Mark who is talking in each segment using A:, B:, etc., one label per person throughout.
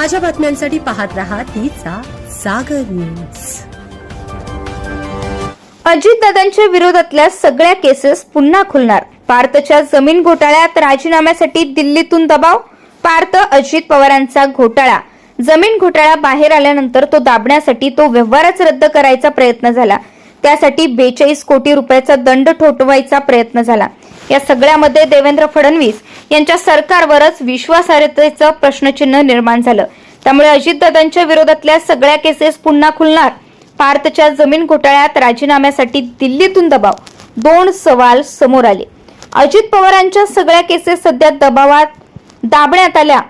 A: ताज्या बातम्यांसाठी पाहत राहा तिचा सागर न्यूज.
B: अजितदादांच्या विरोधातल्या सगळ्या केसेस पुन्हा खुलणार. पार्थच्या जमीन घोटाळ्यात राजीनाम्यासाठी दिल्लीतून दबाव? पार्थ अजित पवारांचा घोटाळा. जमीन घोटाळा बाहेर आल्यानंतर तो दाबण्यासाठी तो व्यवहारच रद्द करायचा प्रयत्न झाला. त्यासाठी बेचाळीस कोटी रुपयाचा दंड ठोठवायचा प्रयत्न झाला. या सगळ्यामध्ये देवेंद्र फडणवीस यांच्या सरकारवरच विश्वासार्हतेचं प्रश्नचिन्ह निर्माण झालं. त्यामुळे अजितदादांच्या विरोधातल्या सगळ्या केसेस पुन्हा खुलणार. पार्थच्या जमीन घोटाळ्यात राजीनाम्यासाठी दिल्लीतून दबाव. दोन सवाल समोर आले. अजित पवारांच्या सगळ्या केसेस सध्या दबावात दाबण्यात आल्या.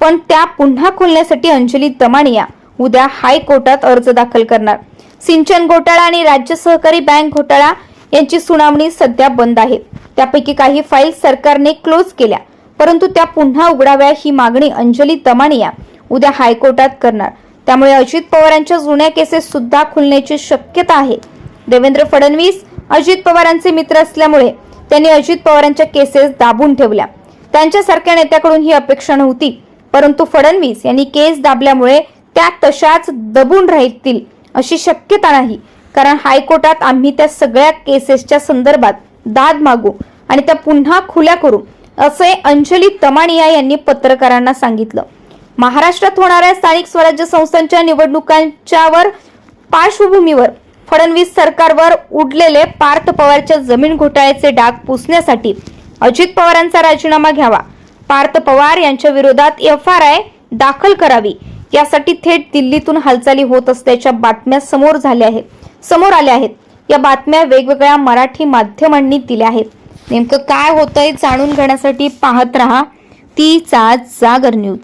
B: पण त्या पुन्हा खोलण्यासाठी अंजली दमानिया उद्या हायकोर्टात अर्ज दाखल करणार. सिंचन घोटाळा आणि राज्य सहकारी बँक घोटाळा यांची सुनावणी सध्या बंद आहे. त्यापैकी काही फाईल सरकारने क्लोज केल्या परंतु त्या पुन्हा उघडाव्या ही मागणी अंजली दमानिया उद्या हायकोर्टात करणार. त्यामुळे अजित पवारांच्या जुन्या केसेस सुद्धा खुलण्याची शक्यता आहे. देवेंद्र फडणवीस अजित पवारांचे मित्र असल्यामुळे त्यांनी अजित पवारांच्या केसेस दाबून ठेवल्या. त्यांच्यासारख्या नेत्याकडून ही अपेक्षा नव्हती परंतु फडणवीस यांनी केस दाबल्यामुळे त्या तशाच दबून राहतील अशी शक्यता नाही. कारण हायकोर्टात आम्ही त्या सगळ्या केसेसच्या संदर्भात दाद मागू आणि त्या पुन्हा खुल्या करू असे अंजली तमानिया यांनी पत्रकारांना सांगितलं. महाराष्ट्रात होणाऱ्या स्थानिक स्वराज्य संस्थांच्या निवडणुकांच्यावर पार्श्वभूमीवर फडणवीस सरकारवर उडलेले पार्थ पवारच्या जमीन घोटाळ्याचे डाग पुसण्यासाठी अजित पवारांचा राजीनामा घ्यावा पार्थ पवार यांच्या विरोधात एफ आर आय दाखल करावी यासाठी थेट दिल्लीतून हालचाली होत असल्याच्या बातम्या समोर झाल्या आहेत. समोर आल्या आहेत. या बातम्या वेगवेगळ्या मराठी माध्यमांनी दिल्या आहेत. नेमकं काय होतंय जाणून घेण्यासाठी पाहत रहा. तीचा जागर न्यूज.